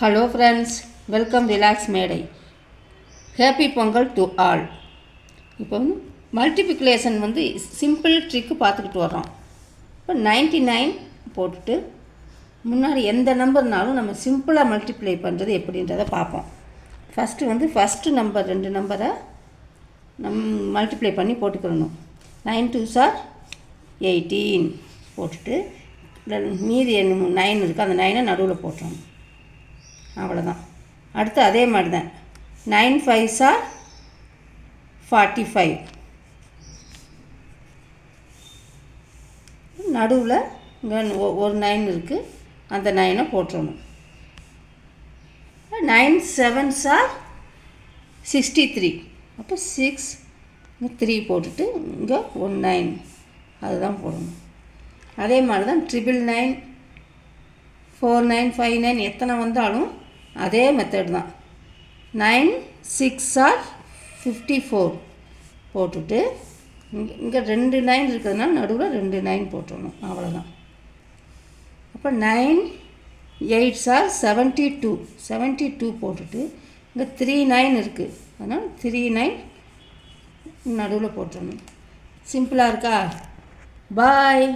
Hello friends welcome relax மேடை happy Pongal to all இப்போ வந்து மல்டிப்ளிகேஷன் வந்து சிம்பிள் ட்ரிக்கு பார்த்துக்கிட்டு வர்றோம். இப்போ நைன்டி நைன் போட்டுட்டு முன்னாடி எந்த நம்பர்னாலும் நம்ம சிம்பிளாக மல்டிப்ளை பண்ணுறது எப்படின்றத பார்ப்போம். ஃபஸ்ட்டு வந்து ஃபஸ்ட்டு நம்பர் ரெண்டு நம்பரை நம் மல்டிப்ளை பண்ணி போட்டுக்கிறணும். நைன் டூ சார் எயிட்டீன் போட்டுட்டு மீதி என்ன நைன் இருக்குது அந்த நைனை நடுவில் போட்டுறணும். அவ்வளோதான் அடுத்து அதே மாதிரி தான் nine five sir forty five நடுவில் இங்கே ஒரு நைன் இருக்குது அந்த நைனை போட்டுறணும் nine seven sir sixty three அப்போ சிக்ஸ் த்ரீ போட்டுட்டு இங்கே ஒன் நைன் அதுதான் போடணும். அதே மாதிரி தான் triple nine four nine five nine எத்தனை வந்தாலும் அதே மெத்தட் தான். Nine six are fifty four போட்டுட்டு இங்கே இங்கே ரெண்டு நைன் இருக்கிறதுனால நடுவில் ரெண்டு நைன் போட்டுடணும். அவ்வளோதான் அப்போ nine eight sir seventy two seventy two போட்டுட்டு இங்கே த்ரீ நைன் இருக்குது அதனால் த்ரீ நைன் நடுவில் போட்டுடணும். சிம்பிளாக இருக்கா? பாய்